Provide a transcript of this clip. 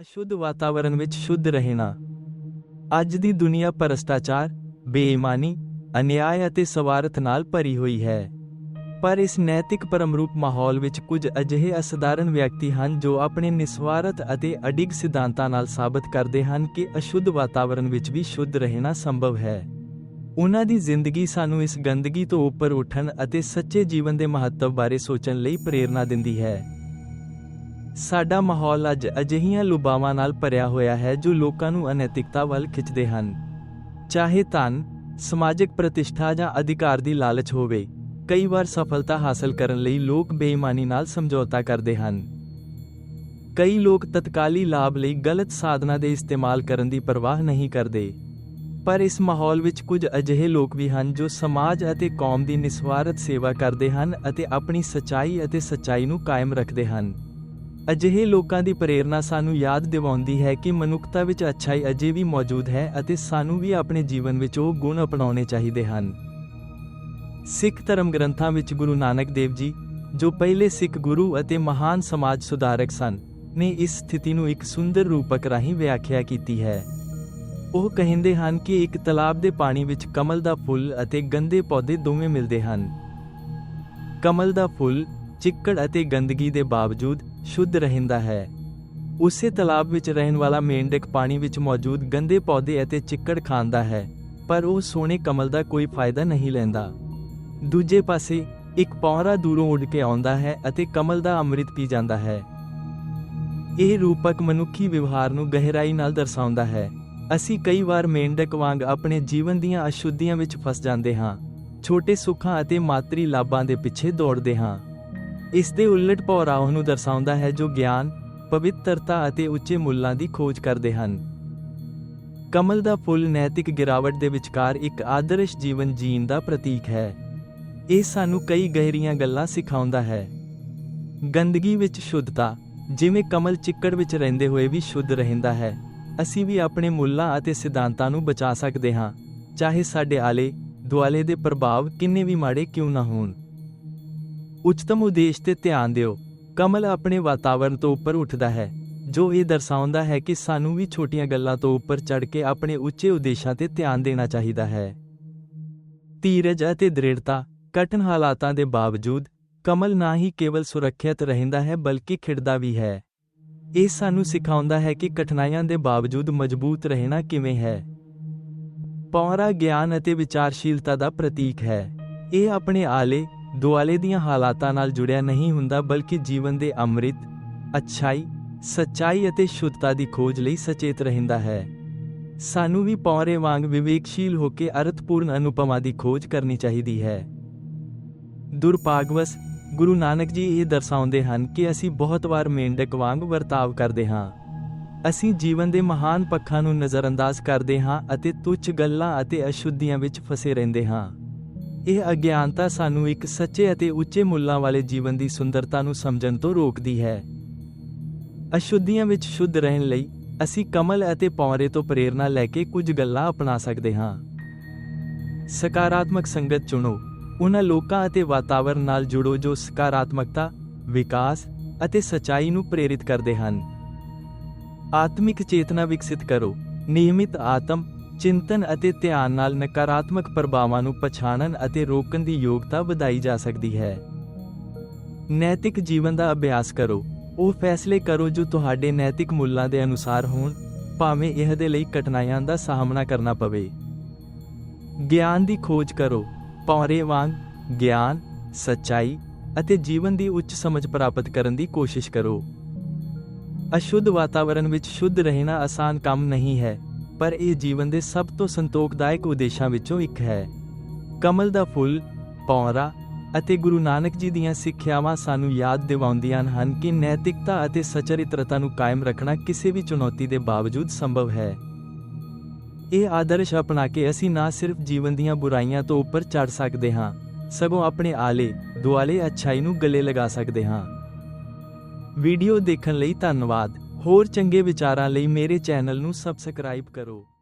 ਅਸ਼ੁੱਧ ਵਾਤਾਵਰਣ ਵਿੱਚ ਸ਼ੁੱਧ ਰਹਿਣਾ। ਅੱਜ ਦੀ ਦੁਨੀਆ ਭ੍ਰਸ਼ਟਾਚਾਰ, ਬੇਈਮਾਨੀ, ਅਨਿਆਇ ਅਤੇ ਸਵਾਰਥ ਨਾਲ ਭਰੀ ਹੋਈ ਹੈ। ਪਰ ਇਸ ਨੈਤਿਕ ਪਰਮਰੂਪ ਮਾਹੌਲ ਵਿੱਚ ਕੁਝ ਅਜਿਹੇ ਅਸਧਾਰਨ ਵਿਅਕਤੀ ਹਨ ਜੋ ਆਪਣੇ ਨਿਸਵਾਰਥ ਅਤੇ ਅਡਿੱਗ ਸਿਧਾਂਤਾਂ ਨਾਲ ਸਾਬਤ ਕਰਦੇ ਹਨ ਕਿ ਅਸ਼ੁੱਧ ਵਾਤਾਵਰਣ ਵਿੱਚ ਵੀ ਸ਼ੁੱਧ ਰਹਿਣਾ ਸੰਭਵ ਹੈ। ਉਹਨਾਂ ਦੀ ਜ਼ਿੰਦਗੀ ਸਾਨੂੰ ਇਸ ਗੰਦਗੀ ਤੋਂ ਉੱਪਰ ਉੱਠਣ ਅਤੇ ਸੱਚੇ ਜੀਵਨ ਦੇ ਮਹੱਤਵ ਬਾਰੇ ਸੋਚਣ ਲਈ ਪ੍ਰੇਰਣਾ ਦਿੰਦੀ ਹੈ। ਸਾਡਾ ਮਾਹੌਲ ਅੱਜ ਅਜਿਹੀਆਂ ਲੁਬਾਵਾਂ ਨਾਲ ਭਰਿਆ ਹੋਇਆ ਹੈ ਜੋ ਲੋਕਾਂ ਨੂੰ ਅਨੈਤਿਕਤਾ ਵੱਲ ਖਿੱਚਦੇ ਹਨ। ਚਾਹੇ ਧਨ, ਸਮਾਜਿਕ ਪ੍ਰਤਿਸ਼ਠਾ ਜਾਂ ਅਧਿਕਾਰ ਦੀ ਲਾਲਚ ਹੋਵੇ, ਕਈ ਵਾਰ ਸਫਲਤਾ ਹਾਸਲ ਕਰਨ ਲਈ ਲੋਕ ਬੇਈਮਾਨੀ ਨਾਲ ਸਮਝੌਤਾ ਕਰਦੇ ਹਨ। ਕਈ ਲੋਕ ਤਤਕਾਲੀ ਲਾਭ ਲਈ ਗਲਤ ਸਾਧਨਾਂ ਦੇ ਇਸਤੇਮਾਲ ਕਰਨ ਦੀ ਪਰਵਾਹ ਨਹੀਂ ਕਰਦੇ। ਪਰ ਇਸ ਮਾਹੌਲ ਵਿੱਚ ਕੁਝ ਅਜਿਹੇ ਲੋਕ ਵੀ ਹਨ ਜੋ ਸਮਾਜ ਅਤੇ ਕੌਮ ਦੀ ਨਿਸਵਾਰਥ ਸੇਵਾ ਕਰਦੇ ਹਨ ਅਤੇ ਆਪਣੀ ਸਚਾਈ ਅਤੇ ਸੱਚਾਈ ਨੂੰ ਕਾਇਮ ਰੱਖਦੇ ਹਨ। ਅਜਿਹੇ ਲੋਕਾਂ ਦੀ ਪ੍ਰੇਰਣਾ ਸਾਨੂੰ ਯਾਦ ਦਿਵਾਉਂਦੀ ਹੈ ਕਿ ਮਨੁੱਖਤਾ ਵਿੱਚ ਅੱਛਾਈ ਅਜੇ ਵੀ ਮੌਜੂਦ ਹੈ ਅਤੇ ਸਾਨੂੰ ਵੀ ਆਪਣੇ ਜੀਵਨ ਵਿੱਚ ਉਹ ਗੁਣ ਅਪਣਾਉਣੇ ਚਾਹੀਦੇ ਹਨ। ਸਿੱਖ ਧਰਮ ਗ੍ਰੰਥਾਂ ਵਿੱਚ ਗੁਰੂ ਨਾਨਕ ਦੇਵ ਜੀ, ਜੋ ਪਹਿਲੇ ਸਿੱਖ ਗੁਰੂ ਅਤੇ ਮਹਾਨ ਸਮਾਜ ਸੁਧਾਰਕ ਸਨ, ਨੇ ਇਸ ਸਥਿਤੀ ਨੂੰ ਇੱਕ ਸੁੰਦਰ ਰੂਪਕ ਰਾਹੀਂ ਵਿਆਖਿਆ ਕੀਤੀ ਹੈ। ਉਹ ਕਹਿੰਦੇ ਹਨ ਕਿ ਇੱਕ ਤਲਾਬ ਦੇ ਪਾਣੀ ਵਿੱਚ ਕਮਲ ਦਾ ਫੁੱਲ ਅਤੇ ਗੰਦੇ ਪੌਦੇ ਦੋਵੇਂ ਮਿਲਦੇ ਹਨ। ਕਮਲ ਦਾ ਫੁੱਲ, ਚਿੱਕੜ ਅਤੇ ਗੰਦਗੀ ਦੇ ਬਾਵਜੂਦ ਸ਼ੁੱਧ ਰਹਿੰਦਾ ਹੈ। ਉਸੇ ਤਲਾਬ ਵਿੱਚ ਰਹਿਣ ਵਾਲਾ ਮੇਂਢਕ ਪਾਣੀ ਵਿੱਚ ਮੌਜੂਦ ਗੰਦੇ ਪੌਦੇ ਅਤੇ ਚਿੱਕੜ ਖਾਂਦਾ ਹੈ, ਪਰ ਉਹ ਸੋਹਣੇ ਕਮਲ ਦਾ ਕੋਈ ਫਾਇਦਾ ਨਹੀਂ ਲੈਂਦਾ। ਦੂਜੇ ਪਾਸੇ, ਇੱਕ ਪੌਰਾ ਦੂਰੋਂ ਉੱਡ ਕੇ ਆਉਂਦਾ ਹੈ ਅਤੇ ਕਮਲ ਦਾ ਅੰਮ੍ਰਿਤ ਪੀ ਜਾਂਦਾ ਹੈ। ਇਹ ਰੂਪਕ ਮਨੁੱਖੀ ਵਿਵਹਾਰ ਨੂੰ ਗਹਿਰਾਈ ਨਾਲ ਦਰਸਾਉਂਦਾ ਹੈ। ਅਸੀਂ ਕਈ ਵਾਰ ਮੇਂਢਕ ਵਾਂਗ ਆਪਣੇ ਜੀਵਨ ਦੀਆਂ ਅਸ਼ੁੱਧੀਆਂ ਵਿੱਚ ਫਸ ਜਾਂਦੇ ਹਾਂ, ਛੋਟੇ ਸੁੱਖਾਂ ਅਤੇ ਮਾਤਰੀ ਲਾਭਾਂ ਦੇ ਪਿੱਛੇ ਦੌੜਦੇ ਹਾਂ। ਇਸ ਦੇ ਉਲਟ ਪੌਰਾਹ ਨੂੰ ਦਰਸਾਉਂਦਾ ਹੈ ਜੋ ਗਿਆਨ, ਪਵਿੱਤਰਤਾ ਅਤੇ ਉੱਚੇ ਮੁੱਲਾਂ ਦੀ ਖੋਜ ਕਰਦੇ ਹਨ। ਕਮਲ ਦਾ ਫੁੱਲ ਨੈਤਿਕ ਗਿਰਾਵਟ ਦੇ ਵਿਚਕਾਰ ਇੱਕ ਆਦਰਸ਼ ਜੀਵਨ ਜੀਣ ਦਾ ਪ੍ਰਤੀਕ ਹੈ। ਇਹ ਸਾਨੂੰ ਕਈ ਗਹਿਰੀਆਂ ਗੱਲਾਂ ਸਿਖਾਉਂਦਾ ਹੈ। ਗੰਦਗੀ ਵਿੱਚ ਸ਼ੁੱਧਤਾ, ਜਿਵੇਂ ਕਮਲ ਚਿੱਕੜ ਵਿੱਚ ਰਹਿੰਦੇ ਹੋਏ ਵੀ ਸ਼ੁੱਧ ਰਹਿੰਦਾ ਹੈ, ਅਸੀਂ ਵੀ ਆਪਣੇ ਮੁੱਲਾਂ ਅਤੇ ਸਿਧਾਂਤਾਂ ਨੂੰ ਬਚਾ ਸਕਦੇ ਹਾਂ, ਚਾਹੇ ਸਾਡੇ ਆਲੇ ਦੁਆਲੇ ਦੇ ਪ੍ਰਭਾਵ ਕਿੰਨੇ ਵੀ ਮਾੜੇ ਕਿਉਂ ਨਾ ਹੋਣ। ਉੱਚਤਮ ਉਦੇਸ਼ ਤੇ ਧਿਆਨ ਦਿਓ। ਕਮਲ ਆਪਣੇ ਵਾਤਾਵਰਣ ਤੋਂ ਉੱਪਰ ਉੱਠਦਾ ਹੈ, ਜੋ ਇਹ ਦਰਸਾਉਂਦਾ ਹੈ ਕਿ ਸਾਨੂੰ ਵੀ ਛੋਟੀਆਂ ਗੱਲਾਂ ਤੋਂ ਉੱਪਰ ਚੜ੍ਹ ਕੇ ਆਪਣੇ ਉੱਚੇ ਉਦੇਸ਼ਾਂ ਤੇ ਧਿਆਨ ਦੇਣਾ ਚਾਹੀਦਾ ਹੈ। ਧੀਰਜ ਅਤੇ ਦ੍ਰਿੜਤਾ, ਕਠਿਨ ਹਾਲਾਤਾਂ ਦੇ ਬਾਵਜੂਦ, ਕਮਲ ਨਾ ਹੀ ਕੇਵਲ ਸੁਰੱਖਿਅਤ ਰਹਿੰਦਾ ਹੈ ਬਲਕਿ ਖਿੜਦਾ ਵੀ ਹੈ। ਇਹ ਸਾਨੂੰ ਸਿਖਾਉਂਦਾ ਹੈ ਕਿ ਕਠਿਨਾਈਆਂ ਦੇ ਬਾਵਜੂਦ ਮਜ਼ਬੂਤ ਰਹਿਣਾ ਕਿਵੇਂ ਹੈ। ਪੌਰਾ, ਗਿਆਨ ਅਤੇ ਵਿਚਾਰਸ਼ੀਲਤਾ ਦਾ ਪ੍ਰਤੀਕ ਹੈ। ਇਹ ਆਪਣੇ ਆਲੇ ਦੁਆਲੇ ਦੀਆਂ ਹਾਲਾਤਾਂ ਨਾਲ ਜੁੜਿਆ ਨਹੀਂ ਹੁੰਦਾ, ਬਲਕਿ ਜੀਵਨ ਦੇ ਅੰਮ੍ਰਿਤ, ਅਛਾਈ, ਸੱਚਾਈ ਅਤੇ ਸ਼ੁੱਧਤਾ ਦੀ ਖੋਜ ਲਈ ਸਚੇਤ ਰਹਿੰਦਾ ਹੈ। ਸਾਨੂੰ ਵੀ ਪੌਰੇ ਵਾਂਗ ਵਿਵੇਕਸ਼ੀਲ ਹੋ ਕੇ ਅਰਥਪੂਰਨ ਅਨੁਪਮਾ ਦੀ ਖੋਜ ਕਰਨੀ ਚਾਹੀਦੀ ਹੈ। ਦੁਰਭਾਗਵਸ ਗੁਰੂ ਨਾਨਕ ਜੀ ਇਹ ਦਰਸਾਉਂਦੇ ਹਨ ਕਿ ਅਸੀਂ ਬਹੁਤ ਵਾਰ ਮੇਂਢਕ ਵਾਂਗ ਵਰਤਾਵ ਕਰਦੇ ਹਾਂ। ਅਸੀਂ ਜੀਵਨ ਦੇ ਮਹਾਨ ਪੱਖਾਂ ਨੂੰ ਨਜ਼ਰਅੰਦਾਜ਼ ਕਰਦੇ ਹਾਂ ਅਤੇ ਤੁੱਛ ਗੱਲਾਂ ਅਤੇ ਅਸ਼ੁੱਧੀਆਂ ਵਿੱਚ ਫਸੇ ਰਹਿੰਦੇ ਹਾਂ। ਇਹ ਅਗਿਆਨਤਾ ਸਾਨੂੰ ਇੱਕ ਸੱਚੇ ਅਤੇ ਉੱਚੇ ਮੁੱਲਾਂ ਵਾਲੇ ਜੀਵਨ ਦੀ ਸੁੰਦਰਤਾ ਨੂੰ ਸਮਝਣ ਤੋਂ ਰੋਕਦੀ ਹੈ। ਅਸ਼ੁੱਧੀਆਂ ਵਿੱਚ ਸ਼ੁੱਧ ਰਹਿਣ ਲਈ ਅਸੀਂ ਕਮਲ ਅਤੇ ਪੌਰੇ ਤੋਂ ਪ੍ਰੇਰਣਾ ਲੈ ਕੇ ਕੁਝ ਗੱਲਾਂ ਅਪਣਾ ਸਕਦੇ ਹਾਂ। ਸਕਾਰਾਤਮਕ ਸੰਗਤ ਚੁਣੋ। ਉਹਨਾਂ ਲੋਕਾਂ ਅਤੇ ਵਾਤਾਵਰਣ ਨਾਲ ਜੁੜੋ ਜੋ ਸਕਾਰਾਤਮਕਤਾ, ਵਿਕਾਸ ਅਤੇ ਸਚਾਈ ਨੂੰ ਪ੍ਰੇਰਿਤ ਕਰਦੇ ਹਨ। ਆਤਮਿਕ ਚੇਤਨਾ ਵਿਕਸਿਤ ਕਰੋ। ਨਿਯਮਿਤ ਆਤਮ ਚਿੰਤਨ ਅਤੇ ਧਿਆਨ ਨਾਲ ਨਕਾਰਾਤਮਕ ਪ੍ਰਭਾਵਾਂ ਨੂੰ ਪਛਾਣਨ ਅਤੇ ਰੋਕਣ ਦੀ ਯੋਗਤਾ ਵਧਾਈ ਜਾ ਸਕਦੀ ਹੈ। ਨੈਤਿਕ ਜੀਵਨ ਦਾ ਅਭਿਆਸ ਕਰੋ। ਉਹ ਫੈਸਲੇ ਕਰੋ ਜੋ ਤੁਹਾਡੇ ਨੈਤਿਕ ਮੁੱਲਾਂ ਦੇ ਅਨੁਸਾਰ ਹੋਣ, ਭਾਵੇਂ ਇਹ ਦੇ ਲਈ ਕਠਿਨਾਈਆਂ ਦਾ ਸਾਹਮਣਾ ਕਰਨਾ ਪਵੇ। ਗਿਆਨ ਦੀ ਖੋਜ ਕਰੋ। ਪੌਰੇ ਵਾਂਗ ਗਿਆਨ, ਸੱਚਾਈ ਅਤੇ ਜੀਵਨ ਦੀ ਉੱਚ ਸਮਝ ਪ੍ਰਾਪਤ ਕਰਨ ਦੀ ਕੋਸ਼ਿਸ਼ ਕਰੋ। ਅਸ਼ੁੱਧ ਵਾਤਾਵਰਣ ਵਿੱਚ ਸ਼ੁੱਧ ਰਹਿਣਾ ਆਸਾਨ ਕੰਮ ਨਹੀਂ ਹੈ। ਪਰ ਇਹ ਜੀਵਨ ਦੇ ਸਭ ਤੋਂ ਸੰਤੋਖਦਾਇਕ ਉਦੇਸ਼ਾਂ ਵਿੱਚੋਂ ਇੱਕ ਹੈ। ਕਮਲ ਦਾ ਫੁੱਲ, ਪੌਰਾ ਅਤੇ ਗੁਰੂ ਨਾਨਕ ਜੀ ਦੀਆਂ ਸਿੱਖਿਆਵਾਂ ਸਾਨੂੰ ਯਾਦ ਦਿਵਾਉਂਦੀਆਂ ਹਨ ਕਿ ਨੈਤਿਕਤਾ ਅਤੇ ਸਚਰਿਤਰਤਾ ਨੂੰ ਕਾਇਮ ਰੱਖਣਾ ਕਿਸੇ ਵੀ ਚੁਣੌਤੀ ਦੇ ਬਾਵਜੂਦ ਸੰਭਵ ਹੈ। ਇਹ ਆਦਰਸ਼ ਅਪਣਾ ਕੇ ਅਸੀਂ ਨਾ ਸਿਰਫ ਜੀਵਨ ਦੀਆਂ ਬੁਰਾਈਆਂ ਤੋਂ ਉੱਪਰ ਚੜ ਸਕਦੇ ਹਾਂ, ਸਗੋਂ ਆਪਣੇ ਆਲੇ ਦੁਆਲੇ ਅੱਛਾਈ ਨੂੰ ਗਲੇ ਲਗਾ ਸਕਦੇ ਹਾਂ। ਵੀਡੀਓ ਦੇਖਣ ਲਈ ਧੰਨਵਾਦ। ਹੋਰ ਚੰਗੇ ਵਿਚਾਰਾਂ ਲਈ ਮੇਰੇ ਚੈਨਲ ਨੂੰ ਸਬਸਕ੍ਰਾਈਬ ਕਰੋ।